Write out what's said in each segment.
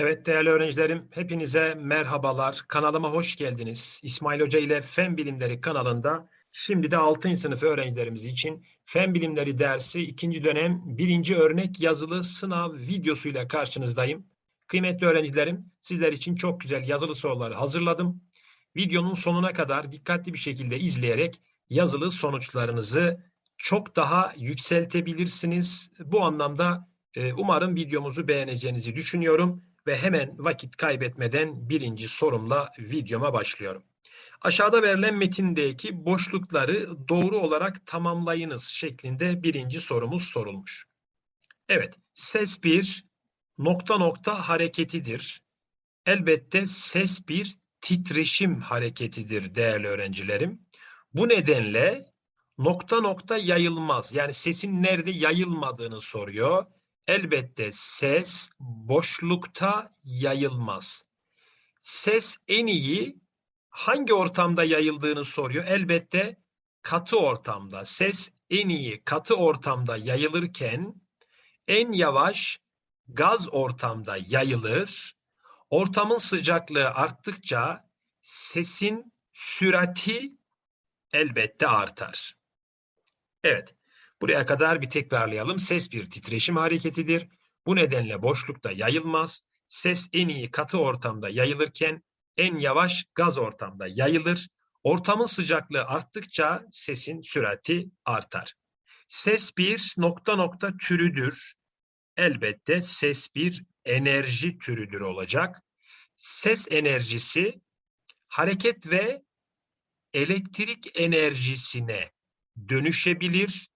Evet değerli öğrencilerim, hepinize merhabalar. Kanalıma hoş geldiniz. İsmail Hoca ile Fen Bilimleri kanalında şimdi de 6. sınıf öğrencilerimiz için Fen Bilimleri dersi 2. dönem 1. örnek yazılı sınav videosuyla karşınızdayım. Kıymetli öğrencilerim, sizler için çok güzel yazılı soruları hazırladım. Videonun sonuna kadar dikkatli bir şekilde izleyerek yazılı sonuçlarınızı çok daha yükseltebilirsiniz. Bu anlamda e, umarım videomuzu beğeneceğinizi düşünüyorum ve hemen vakit kaybetmeden birinci sorumla videoma başlıyorum. Aşağıda verilen metindeki boşlukları doğru olarak tamamlayınız şeklinde birinci sorumuz sorulmuş. Evet, ses bir nokta nokta hareketidir. Elbette ses bir titreşim hareketidir değerli öğrencilerim. Bu nedenle nokta nokta yayılmaz. Yani sesin nerede yayılmadığını soruyor. Elbette ses boşlukta yayılmaz. Ses en iyi hangi ortamda yayıldığını soruyor. Elbette katı ortamda. Ses en iyi katı ortamda yayılırken en yavaş gaz ortamda yayılır. Ortamın sıcaklığı arttıkça sesin sürati elbette artar. Evet. Buraya kadar bir tekrarlayalım. Ses bir titreşim hareketidir. Bu nedenle boşlukta yayılmaz. Ses en iyi katı ortamda yayılırken en yavaş gaz ortamda yayılır. Ortamın sıcaklığı arttıkça sesin sürati artar. Ses bir nokta nokta türüdür. Elbette ses bir enerji türüdür olacak. Ses enerjisi hareket ve elektrik enerjisine dönüşebilir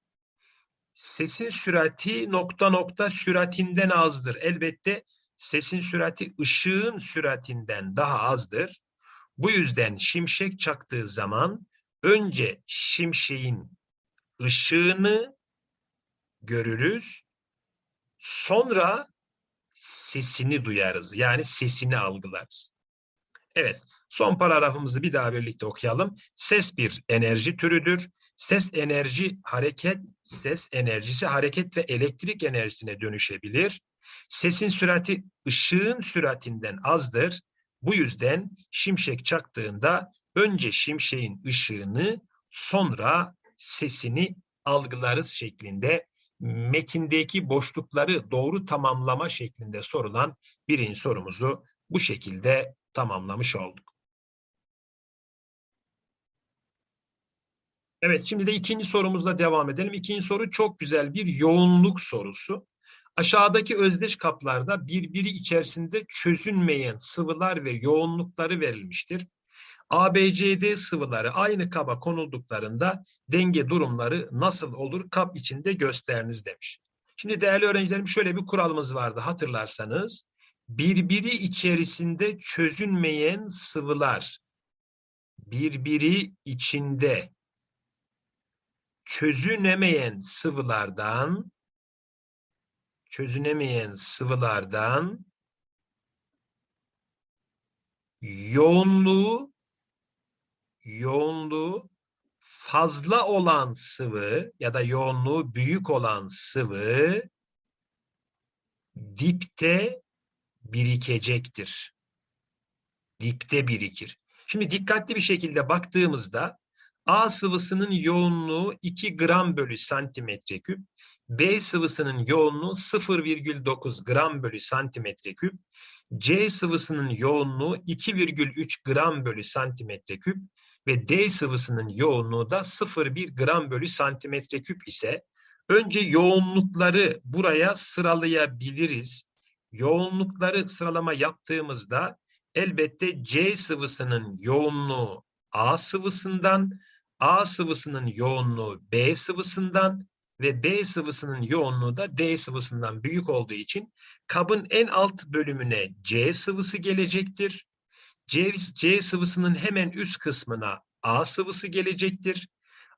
sesin sürati nokta nokta süratinden azdır. Elbette sesin sürati ışığın süratinden daha azdır. Bu yüzden şimşek çaktığı zaman önce şimşeğin ışığını görürüz. Sonra sesini duyarız. Yani sesini algılarız. Evet, son paragrafımızı bir daha birlikte okuyalım. Ses bir enerji türüdür. Ses enerji hareket, ses enerjisi hareket ve elektrik enerjisine dönüşebilir. Sesin sürati ışığın süratinden azdır. Bu yüzden şimşek çaktığında önce şimşeğin ışığını sonra sesini algılarız şeklinde metindeki boşlukları doğru tamamlama şeklinde sorulan birinci sorumuzu bu şekilde tamamlamış olduk. Evet, şimdi de ikinci sorumuzla devam edelim. İkinci soru çok güzel bir yoğunluk sorusu. Aşağıdaki özdeş kaplarda birbiri içerisinde çözünmeyen sıvılar ve yoğunlukları verilmiştir. ABCD sıvıları aynı kaba konulduklarında denge durumları nasıl olur kap içinde gösteriniz demiş. Şimdi değerli öğrencilerim şöyle bir kuralımız vardı hatırlarsanız. Birbiri içerisinde çözünmeyen sıvılar birbiri içinde çözünemeyen sıvılardan çözünemeyen sıvılardan yoğunluğu yoğunluğu fazla olan sıvı ya da yoğunluğu büyük olan sıvı dipte birikecektir. Dipte birikir. Şimdi dikkatli bir şekilde baktığımızda A sıvısının yoğunluğu 2 gram bölü santimetre küp, B sıvısının yoğunluğu 0,9 gram bölü santimetre küp, C sıvısının yoğunluğu 2,3 gram bölü santimetre küp ve D sıvısının yoğunluğu da 0,1 gram bölü santimetre küp ise önce yoğunlukları buraya sıralayabiliriz. Yoğunlukları sıralama yaptığımızda elbette C sıvısının yoğunluğu A sıvısından, A sıvısının yoğunluğu B sıvısından ve B sıvısının yoğunluğu da D sıvısından büyük olduğu için kabın en alt bölümüne C sıvısı gelecektir. C, C sıvısının hemen üst kısmına A sıvısı gelecektir.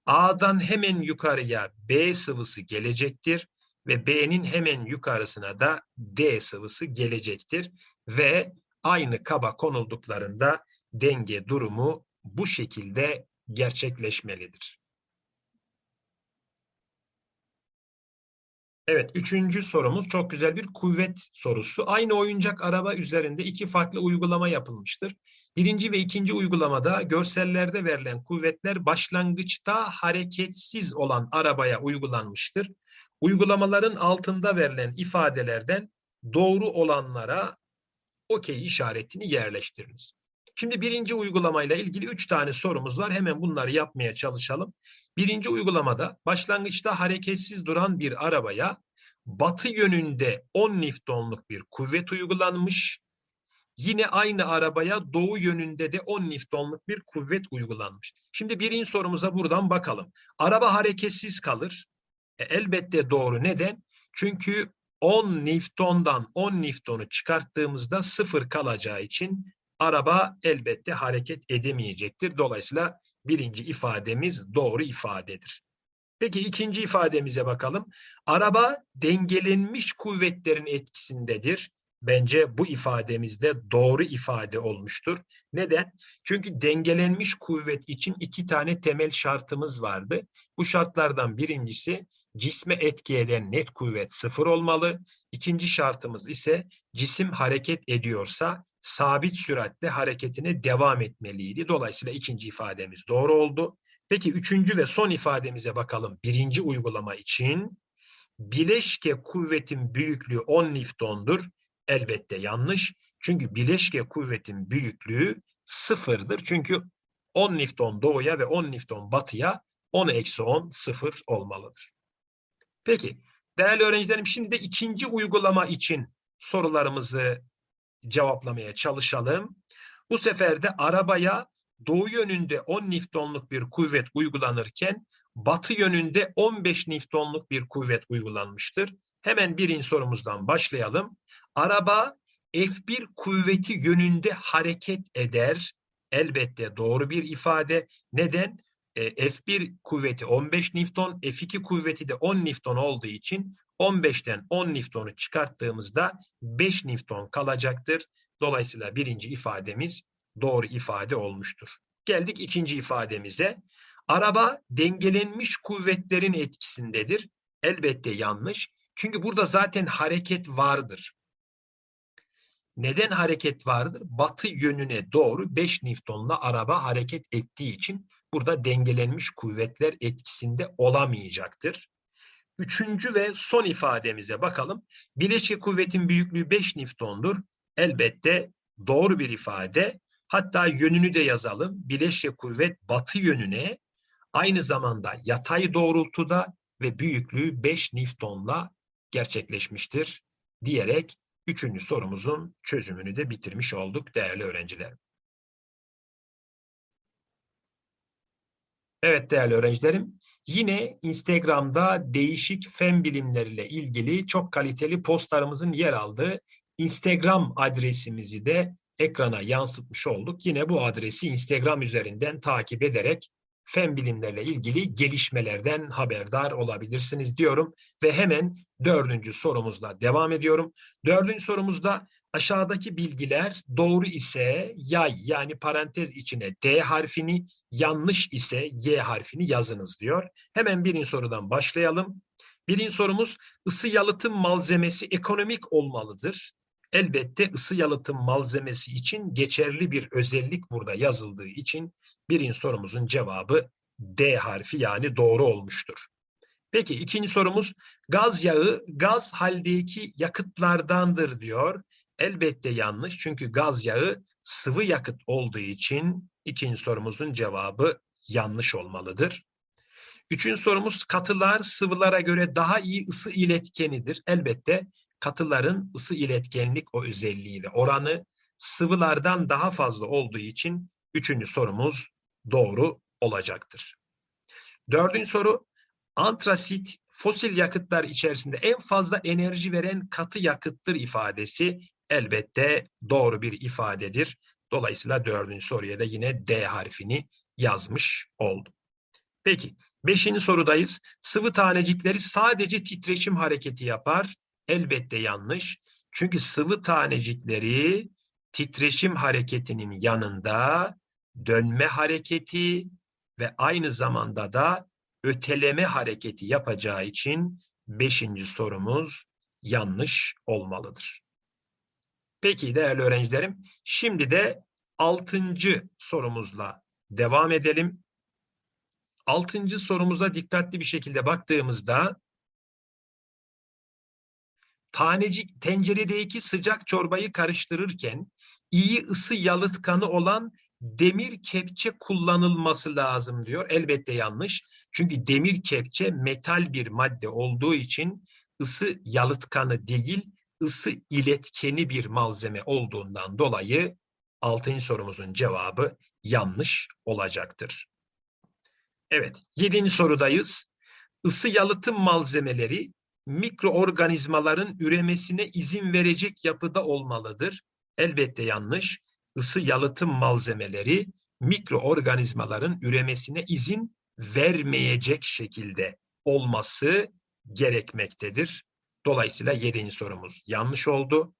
A'dan hemen yukarıya B sıvısı gelecektir ve B'nin hemen yukarısına da D sıvısı gelecektir ve aynı kaba konulduklarında denge durumu bu şekilde gerçekleşmelidir. Evet, üçüncü sorumuz çok güzel bir kuvvet sorusu. Aynı oyuncak araba üzerinde iki farklı uygulama yapılmıştır. Birinci ve ikinci uygulamada görsellerde verilen kuvvetler başlangıçta hareketsiz olan arabaya uygulanmıştır. Uygulamaların altında verilen ifadelerden doğru olanlara okey işaretini yerleştiriniz. Şimdi birinci uygulamayla ilgili üç tane sorumuz var. Hemen bunları yapmaya çalışalım. Birinci uygulamada başlangıçta hareketsiz duran bir arabaya batı yönünde 10 Newton'luk bir kuvvet uygulanmış. Yine aynı arabaya doğu yönünde de 10 Newton'luk bir kuvvet uygulanmış. Şimdi birinci sorumuza buradan bakalım. Araba hareketsiz kalır. E, elbette doğru. Neden? Çünkü 10 Newton'dan 10 Newton'u çıkarttığımızda sıfır kalacağı için araba elbette hareket edemeyecektir. Dolayısıyla birinci ifademiz doğru ifadedir. Peki ikinci ifademize bakalım. Araba dengelenmiş kuvvetlerin etkisindedir. Bence bu ifademizde doğru ifade olmuştur. Neden? Çünkü dengelenmiş kuvvet için iki tane temel şartımız vardı. Bu şartlardan birincisi cisme etki eden net kuvvet sıfır olmalı. İkinci şartımız ise cisim hareket ediyorsa sabit süratle hareketine devam etmeliydi. Dolayısıyla ikinci ifademiz doğru oldu. Peki üçüncü ve son ifademize bakalım. Birinci uygulama için bileşke kuvvetin büyüklüğü 10 Newton'dur. Elbette yanlış. Çünkü bileşke kuvvetin büyüklüğü sıfırdır. Çünkü 10 Newton doğuya ve 10 Newton batıya 10 eksi 10 sıfır olmalıdır. Peki değerli öğrencilerim şimdi de ikinci uygulama için sorularımızı cevaplamaya çalışalım. Bu sefer de arabaya doğu yönünde 10 Newton'luk bir kuvvet uygulanırken batı yönünde 15 Newton'luk bir kuvvet uygulanmıştır. Hemen birinci sorumuzdan başlayalım. Araba F1 kuvveti yönünde hareket eder. Elbette doğru bir ifade. Neden? E, F1 kuvveti 15 Newton, F2 kuvveti de 10 Newton olduğu için 15'ten 10 Newton'u çıkarttığımızda 5 Newton kalacaktır. Dolayısıyla birinci ifademiz doğru ifade olmuştur. Geldik ikinci ifademize. Araba dengelenmiş kuvvetlerin etkisindedir. Elbette yanlış. Çünkü burada zaten hareket vardır. Neden hareket vardır? Batı yönüne doğru 5 Newton'la araba hareket ettiği için burada dengelenmiş kuvvetler etkisinde olamayacaktır. Üçüncü ve son ifademize bakalım. Bileşke kuvvetin büyüklüğü 5 Newton'dur. Elbette doğru bir ifade. Hatta yönünü de yazalım. Bileşke kuvvet batı yönüne aynı zamanda yatay doğrultuda ve büyüklüğü 5 Newton'la gerçekleşmiştir diyerek üçüncü sorumuzun çözümünü de bitirmiş olduk değerli öğrencilerim. Evet değerli öğrencilerim, yine Instagram'da değişik fen bilimleriyle ilgili çok kaliteli postlarımızın yer aldığı Instagram adresimizi de ekrana yansıtmış olduk. Yine bu adresi Instagram üzerinden takip ederek fen bilimlerle ilgili gelişmelerden haberdar olabilirsiniz diyorum. Ve hemen dördüncü sorumuzla devam ediyorum. Dördüncü sorumuzda aşağıdaki bilgiler doğru ise yay yani parantez içine D harfini yanlış ise Y harfini yazınız diyor. Hemen birinci sorudan başlayalım. Birinci sorumuz ısı yalıtım malzemesi ekonomik olmalıdır. Elbette ısı yalıtım malzemesi için geçerli bir özellik burada yazıldığı için birinci sorumuzun cevabı D harfi yani doğru olmuştur. Peki ikinci sorumuz gaz yağı gaz haldeki yakıtlardandır diyor. Elbette yanlış çünkü gaz yağı sıvı yakıt olduğu için ikinci sorumuzun cevabı yanlış olmalıdır. Üçüncü sorumuz katılar sıvılara göre daha iyi ısı iletkenidir. Elbette katıların ısı iletkenlik o özelliğiyle oranı sıvılardan daha fazla olduğu için üçüncü sorumuz doğru olacaktır. Dördüncü soru antrasit fosil yakıtlar içerisinde en fazla enerji veren katı yakıttır ifadesi elbette doğru bir ifadedir. Dolayısıyla dördüncü soruya da yine D harfini yazmış oldum. Peki beşinci sorudayız. Sıvı tanecikleri sadece titreşim hareketi yapar. Elbette yanlış. Çünkü sıvı tanecikleri titreşim hareketinin yanında dönme hareketi ve aynı zamanda da öteleme hareketi yapacağı için beşinci sorumuz yanlış olmalıdır. Peki değerli öğrencilerim, şimdi de altıncı sorumuzla devam edelim. Altıncı sorumuza dikkatli bir şekilde baktığımızda tanecik tenceredeki sıcak çorbayı karıştırırken iyi ısı yalıtkanı olan demir kepçe kullanılması lazım diyor. Elbette yanlış. Çünkü demir kepçe metal bir madde olduğu için ısı yalıtkanı değil, ısı iletkeni bir malzeme olduğundan dolayı altıncı sorumuzun cevabı yanlış olacaktır. Evet, yedinci sorudayız. Isı yalıtım malzemeleri mikroorganizmaların üremesine izin verecek yapıda olmalıdır. Elbette yanlış. Isı yalıtım malzemeleri mikroorganizmaların üremesine izin vermeyecek şekilde olması gerekmektedir. Dolayısıyla yedinci sorumuz yanlış oldu.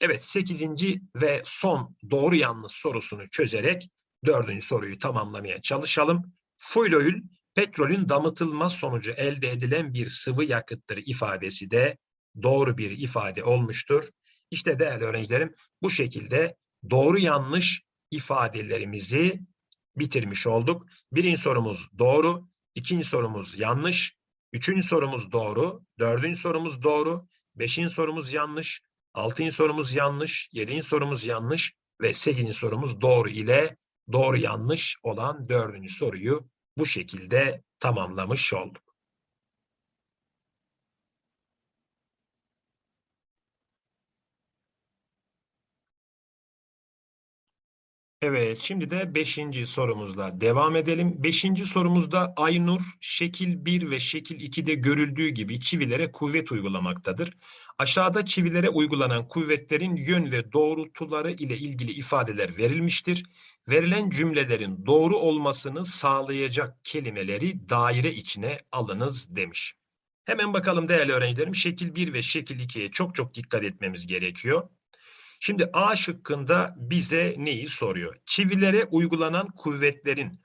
Evet sekizinci ve son doğru yanlış sorusunu çözerek dördüncü soruyu tamamlamaya çalışalım. Fuel petrolün damıtılma sonucu elde edilen bir sıvı yakıttır ifadesi de doğru bir ifade olmuştur. İşte değerli öğrencilerim bu şekilde doğru yanlış ifadelerimizi bitirmiş olduk. Birinci sorumuz doğru, ikinci sorumuz yanlış, üçüncü sorumuz doğru, dördüncü sorumuz doğru, beşinci sorumuz yanlış, altıncı sorumuz yanlış, yedinci sorumuz yanlış ve sekizinci sorumuz doğru ile doğru yanlış olan dördüncü soruyu bu şekilde tamamlamış olduk. Evet, şimdi de beşinci sorumuzla devam edelim. Beşinci sorumuzda Aynur, şekil 1 ve şekil 2'de görüldüğü gibi çivilere kuvvet uygulamaktadır. Aşağıda çivilere uygulanan kuvvetlerin yön ve doğrultuları ile ilgili ifadeler verilmiştir. Verilen cümlelerin doğru olmasını sağlayacak kelimeleri daire içine alınız demiş. Hemen bakalım değerli öğrencilerim, şekil 1 ve şekil 2'ye çok çok dikkat etmemiz gerekiyor. Şimdi A şıkkında bize neyi soruyor? Çivilere uygulanan kuvvetlerin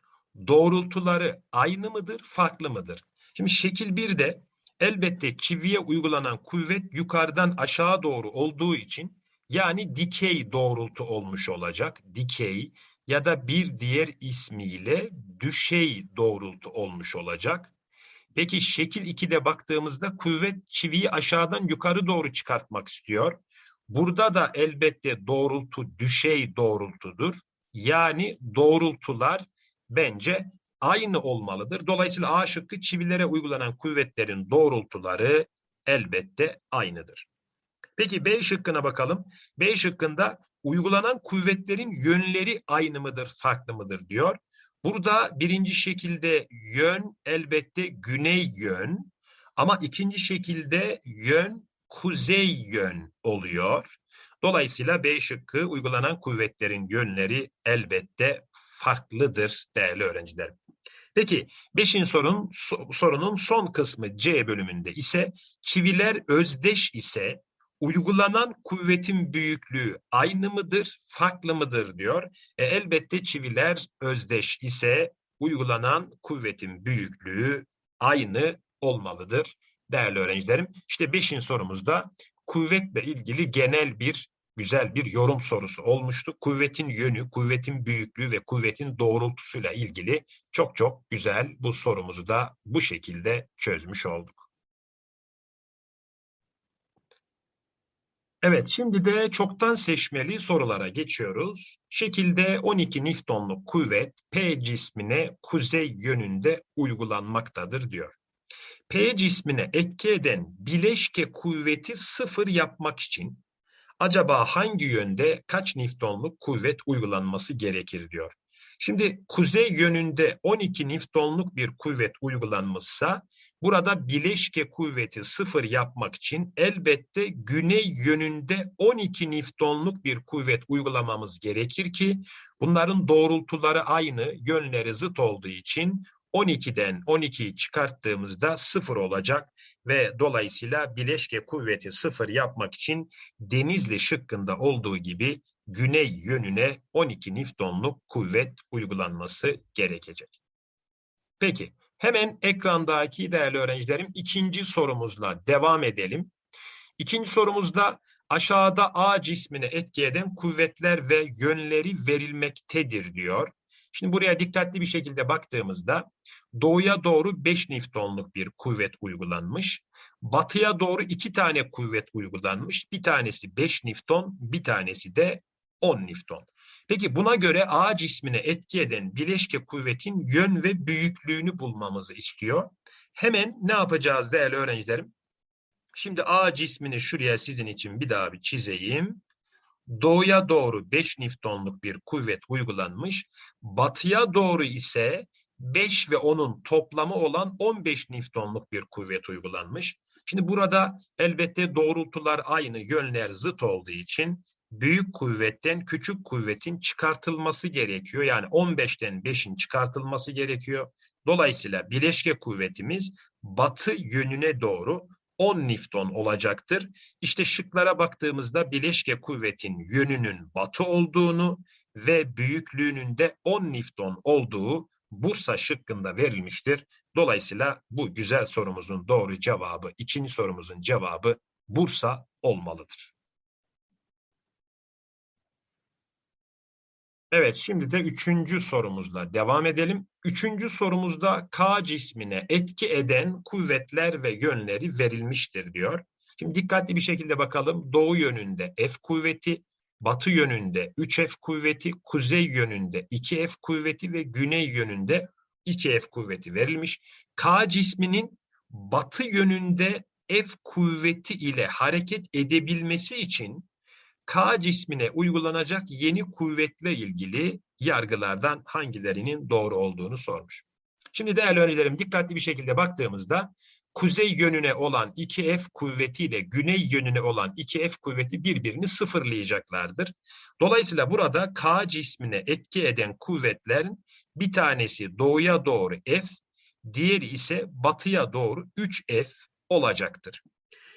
doğrultuları aynı mıdır, farklı mıdır? Şimdi şekil 1'de elbette çiviye uygulanan kuvvet yukarıdan aşağı doğru olduğu için yani dikey doğrultu olmuş olacak. Dikey ya da bir diğer ismiyle düşey doğrultu olmuş olacak. Peki şekil 2'de baktığımızda kuvvet çiviyi aşağıdan yukarı doğru çıkartmak istiyor. Burada da elbette doğrultu düşey doğrultudur. Yani doğrultular bence aynı olmalıdır. Dolayısıyla A şıkkı çivilere uygulanan kuvvetlerin doğrultuları elbette aynıdır. Peki B şıkkına bakalım. B şıkkında uygulanan kuvvetlerin yönleri aynı mıdır, farklı mıdır diyor. Burada birinci şekilde yön elbette güney yön ama ikinci şekilde yön kuzey yön oluyor. Dolayısıyla B şıkkı uygulanan kuvvetlerin yönleri elbette farklıdır değerli öğrenciler. Peki beşinci sorun, sorunun son kısmı C bölümünde ise çiviler özdeş ise uygulanan kuvvetin büyüklüğü aynı mıdır, farklı mıdır diyor. E, elbette çiviler özdeş ise uygulanan kuvvetin büyüklüğü aynı olmalıdır değerli öğrencilerim. İşte beşinci sorumuzda kuvvetle ilgili genel bir güzel bir yorum sorusu olmuştu. Kuvvetin yönü, kuvvetin büyüklüğü ve kuvvetin doğrultusuyla ilgili çok çok güzel bu sorumuzu da bu şekilde çözmüş olduk. Evet, şimdi de çoktan seçmeli sorulara geçiyoruz. Şekilde 12 Newton'luk kuvvet P cismine kuzey yönünde uygulanmaktadır diyor. P cismine etki eden bileşke kuvveti sıfır yapmak için acaba hangi yönde kaç Newton'luk kuvvet uygulanması gerekir diyor. Şimdi kuzey yönünde 12 Newton'luk bir kuvvet uygulanmışsa burada bileşke kuvveti sıfır yapmak için elbette güney yönünde 12 Newton'luk bir kuvvet uygulamamız gerekir ki bunların doğrultuları aynı, yönleri zıt olduğu için 12'den 12'yi çıkarttığımızda 0 olacak ve dolayısıyla bileşke kuvveti 0 yapmak için Denizli şıkkında olduğu gibi güney yönüne 12 Newton'luk kuvvet uygulanması gerekecek. Peki Hemen ekrandaki değerli öğrencilerim ikinci sorumuzla devam edelim. İkinci sorumuzda aşağıda A cismine etki eden kuvvetler ve yönleri verilmektedir diyor. Şimdi buraya dikkatli bir şekilde baktığımızda doğuya doğru 5 Newton'luk bir kuvvet uygulanmış. Batıya doğru iki tane kuvvet uygulanmış. Bir tanesi 5 Newton, bir tanesi de 10 Newton. Peki buna göre A cismine etki eden bileşke kuvvetin yön ve büyüklüğünü bulmamızı istiyor. Hemen ne yapacağız değerli öğrencilerim? Şimdi A cismini şuraya sizin için bir daha bir çizeyim. Doğuya doğru 5 Newton'luk bir kuvvet uygulanmış. Batıya doğru ise 5 ve onun toplamı olan 15 Newton'luk bir kuvvet uygulanmış. Şimdi burada elbette doğrultular aynı, yönler zıt olduğu için büyük kuvvetten küçük kuvvetin çıkartılması gerekiyor. Yani 15'ten 5'in çıkartılması gerekiyor. Dolayısıyla bileşke kuvvetimiz batı yönüne doğru 10 Newton olacaktır. İşte şıklara baktığımızda bileşke kuvvetin yönünün batı olduğunu ve büyüklüğünün de 10 Newton olduğu Bursa şıkkında verilmiştir. Dolayısıyla bu güzel sorumuzun doğru cevabı, ikinci sorumuzun cevabı Bursa olmalıdır. Evet, şimdi de üçüncü sorumuzla devam edelim. Üçüncü sorumuzda K cismine etki eden kuvvetler ve yönleri verilmiştir diyor. Şimdi dikkatli bir şekilde bakalım. Doğu yönünde F kuvveti, batı yönünde 3F kuvveti, kuzey yönünde 2F kuvveti ve güney yönünde 2F kuvveti verilmiş. K cisminin batı yönünde F kuvveti ile hareket edebilmesi için K cismine uygulanacak yeni kuvvetle ilgili yargılardan hangilerinin doğru olduğunu sormuş. Şimdi değerli öğrencilerim dikkatli bir şekilde baktığımızda kuzey yönüne olan 2F kuvvetiyle güney yönüne olan 2F kuvveti birbirini sıfırlayacaklardır. Dolayısıyla burada K cismine etki eden kuvvetlerin bir tanesi doğuya doğru F, diğeri ise batıya doğru 3F olacaktır.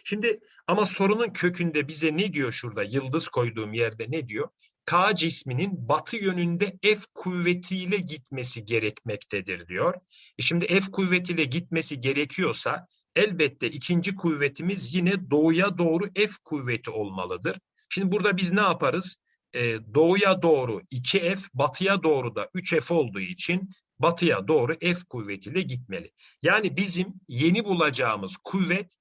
Şimdi ama sorunun kökünde bize ne diyor şurada yıldız koyduğum yerde ne diyor? K cisminin batı yönünde F kuvvetiyle gitmesi gerekmektedir diyor. E şimdi F kuvvetiyle gitmesi gerekiyorsa elbette ikinci kuvvetimiz yine doğuya doğru F kuvveti olmalıdır. Şimdi burada biz ne yaparız? Ee, doğuya doğru 2F, batıya doğru da 3F olduğu için batıya doğru F kuvvetiyle gitmeli. Yani bizim yeni bulacağımız kuvvet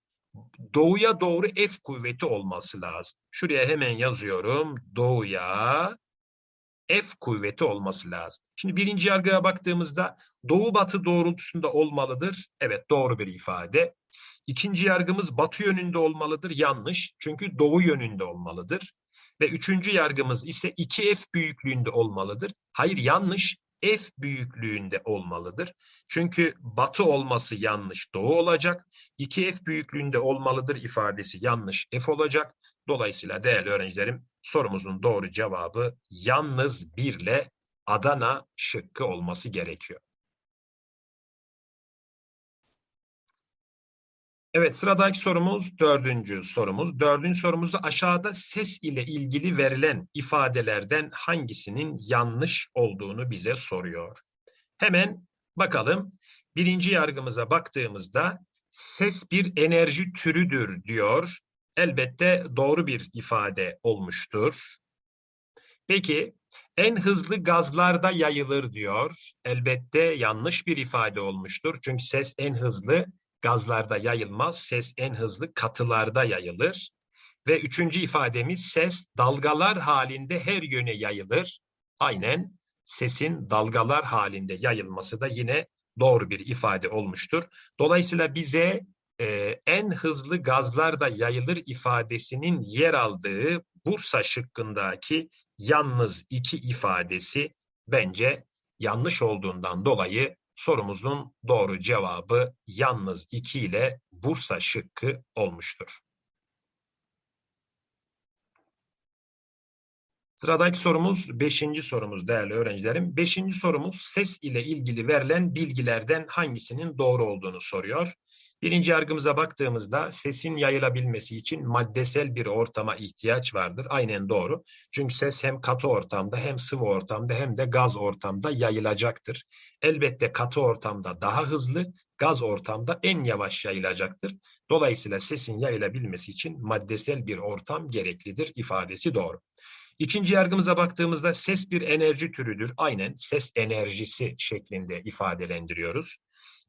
doğuya doğru F kuvveti olması lazım. Şuraya hemen yazıyorum. Doğuya F kuvveti olması lazım. Şimdi birinci yargıya baktığımızda doğu batı doğrultusunda olmalıdır. Evet doğru bir ifade. İkinci yargımız batı yönünde olmalıdır. Yanlış. Çünkü doğu yönünde olmalıdır. Ve üçüncü yargımız ise 2F büyüklüğünde olmalıdır. Hayır yanlış. F büyüklüğünde olmalıdır. Çünkü batı olması yanlış doğu olacak. 2F büyüklüğünde olmalıdır ifadesi yanlış F olacak. Dolayısıyla değerli öğrencilerim sorumuzun doğru cevabı yalnız 1 ile Adana şıkkı olması gerekiyor. Evet sıradaki sorumuz dördüncü sorumuz. Dördüncü sorumuzda aşağıda ses ile ilgili verilen ifadelerden hangisinin yanlış olduğunu bize soruyor. Hemen bakalım. Birinci yargımıza baktığımızda ses bir enerji türüdür diyor. Elbette doğru bir ifade olmuştur. Peki en hızlı gazlarda yayılır diyor. Elbette yanlış bir ifade olmuştur. Çünkü ses en hızlı gazlarda yayılmaz, ses en hızlı katılarda yayılır. Ve üçüncü ifademiz ses dalgalar halinde her yöne yayılır. Aynen sesin dalgalar halinde yayılması da yine doğru bir ifade olmuştur. Dolayısıyla bize e, en hızlı gazlarda yayılır ifadesinin yer aldığı Bursa şıkkındaki yalnız iki ifadesi bence yanlış olduğundan dolayı Sorumuzun doğru cevabı yalnız 2 ile Bursa şıkkı olmuştur. Sıradaki sorumuz beşinci sorumuz değerli öğrencilerim. Beşinci sorumuz ses ile ilgili verilen bilgilerden hangisinin doğru olduğunu soruyor. Birinci yargımıza baktığımızda sesin yayılabilmesi için maddesel bir ortama ihtiyaç vardır. Aynen doğru. Çünkü ses hem katı ortamda hem sıvı ortamda hem de gaz ortamda yayılacaktır. Elbette katı ortamda daha hızlı, gaz ortamda en yavaş yayılacaktır. Dolayısıyla sesin yayılabilmesi için maddesel bir ortam gereklidir ifadesi doğru. İkinci yargımıza baktığımızda ses bir enerji türüdür. Aynen ses enerjisi şeklinde ifadelendiriyoruz.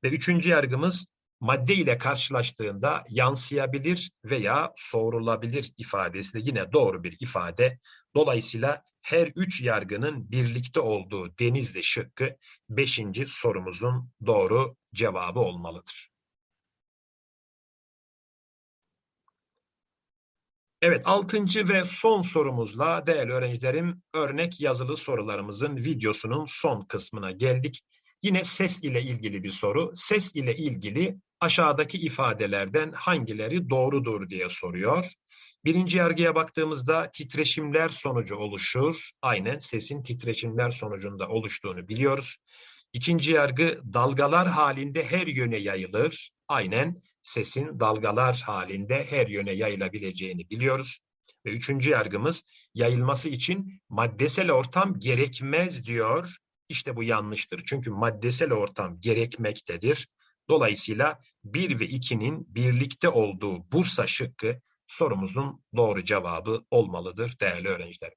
Ve üçüncü yargımız madde ile karşılaştığında yansıyabilir veya soğurulabilir ifadesi de yine doğru bir ifade. Dolayısıyla her üç yargının birlikte olduğu denizli şıkkı beşinci sorumuzun doğru cevabı olmalıdır. Evet, altıncı ve son sorumuzla değerli öğrencilerim örnek yazılı sorularımızın videosunun son kısmına geldik. Yine ses ile ilgili bir soru. Ses ile ilgili aşağıdaki ifadelerden hangileri doğrudur diye soruyor. Birinci yargıya baktığımızda titreşimler sonucu oluşur. Aynen sesin titreşimler sonucunda oluştuğunu biliyoruz. İkinci yargı dalgalar halinde her yöne yayılır. Aynen sesin dalgalar halinde her yöne yayılabileceğini biliyoruz. Ve üçüncü yargımız yayılması için maddesel ortam gerekmez diyor. İşte bu yanlıştır. Çünkü maddesel ortam gerekmektedir. Dolayısıyla 1 ve 2'nin birlikte olduğu Bursa şıkkı sorumuzun doğru cevabı olmalıdır değerli öğrencilerim.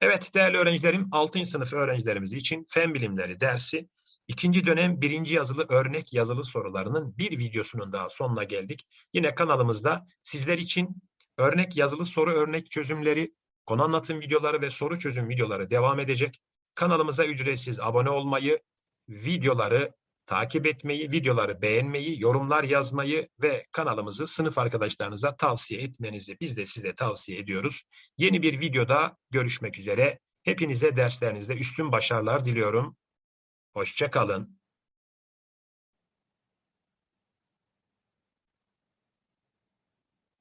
Evet değerli öğrencilerim 6. sınıf öğrencilerimiz için fen bilimleri dersi ikinci dönem birinci yazılı örnek yazılı sorularının bir videosunun daha sonuna geldik. Yine kanalımızda sizler için örnek yazılı soru örnek çözümleri, konu anlatım videoları ve soru çözüm videoları devam edecek. Kanalımıza ücretsiz abone olmayı, videoları takip etmeyi, videoları beğenmeyi, yorumlar yazmayı ve kanalımızı sınıf arkadaşlarınıza tavsiye etmenizi biz de size tavsiye ediyoruz. Yeni bir videoda görüşmek üzere. Hepinize derslerinizde üstün başarılar diliyorum. Hoşça kalın.